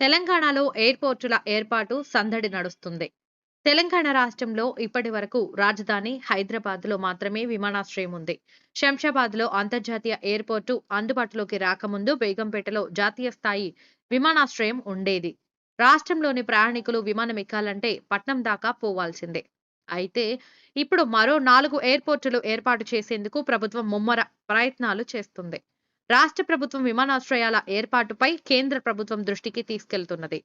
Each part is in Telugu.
తెలంగాణలో ఎయిర్పోర్టుల ఏర్పాటు సందడి నడుస్తుంది. తెలంగాణ రాష్ట్రంలో ఇప్పటి వరకు రాజధాని హైదరాబాద్లో మాత్రమే విమానాశ్రయం ఉంది. శంషాబాద్లో అంతర్జాతీయ ఎయిర్పోర్టు అందుబాటులోకి రాకముందు బేగంపేటలో జాతీయ స్థాయి విమానాశ్రయం ఉండేది. రాష్ట్రంలోని ప్రయాణికులు విమానం ఎక్కాలంటే పట్నం దాకా పోవాల్సిందే. అయితే ఇప్పుడు మరో నాలుగు ఎయిర్పోర్టులు ఏర్పాటు చేసేందుకు ప్రభుత్వం ముమ్మర ప్రయత్నాలు చేస్తుంది. రాష్ట్ర ప్రభుత్వం విమానాశ్రయాల ఏర్పాటుపై కేంద్ర ప్రభుత్వం దృష్టికి తీసుకెళ్తున్నది.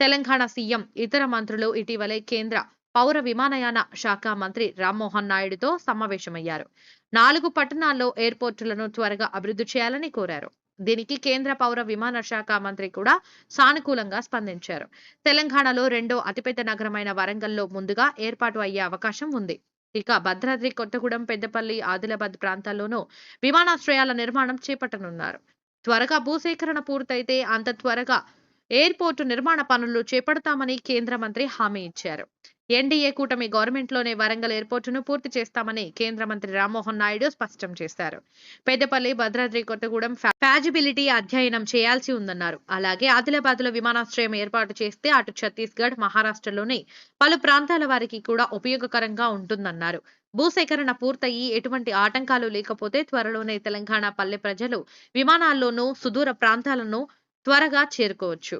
తెలంగాణ సీఎం ఇతర మంత్రులు ఇటీవలే కేంద్ర పౌర విమానయాన శాఖ మంత్రి రామ్మోహన్ నాయుడుతో సమావేశమయ్యారు. నాలుగు పట్టణాల్లో ఎయిర్పోర్టులను త్వరగా అభివృద్ధి చేయాలని కోరారు. దీనికి కేంద్ర పౌర విమాన శాఖ మంత్రి కూడా సానుకూలంగా స్పందించారు. తెలంగాణలో రెండో అతిపెద్ద నగరమైన వరంగల్లో ముందుగా ఏర్పాటు అయ్యే అవకాశం ఉంది. ఇక భద్రాద్రి కొత్తగూడెం పెద్దపల్లి ఆదిలాబాద్ ప్రాంతాల్లోనూ విమానాశ్రయాల నిర్మాణం చేపట్టనున్నారు. త్వరగా భూసేకరణ పూర్తయితే అంత త్వరగా ఎయిర్పోర్టు నిర్మాణ పనులు చేపడతామని కేంద్ర మంత్రి హామీ ఇచ్చారు. ఎన్డీఏ కూటమి గవర్నమెంట్లోనే వరంగల్ ఎయిర్పోర్టును పూర్తి చేస్తామని కేంద్ర మంత్రి రామ్మోహన్ నాయుడు స్పష్టం చేశారు. పెద్దపల్లి భద్రాద్రి కొత్తగూడెం ఫ్యాజిబిలిటీ అధ్యయనం చేయాల్సి ఉందన్నారు. అలాగే ఆదిలాబాద్లో విమానాశ్రయం ఏర్పాటు చేస్తే అటు ఛత్తీస్గఢ్ మహారాష్ట్రలోని పలు ప్రాంతాల వారికి కూడా ఉపయోగకరంగా ఉంటుందన్నారు. భూసేకరణ పూర్తయి ఎటువంటి ఆటంకాలు లేకపోతే త్వరలోనే తెలంగాణ పల్లె ప్రజలు విమానాల్లోనూ సుదూర ప్రాంతాలను త్వరగా చేరుకోవచ్చు.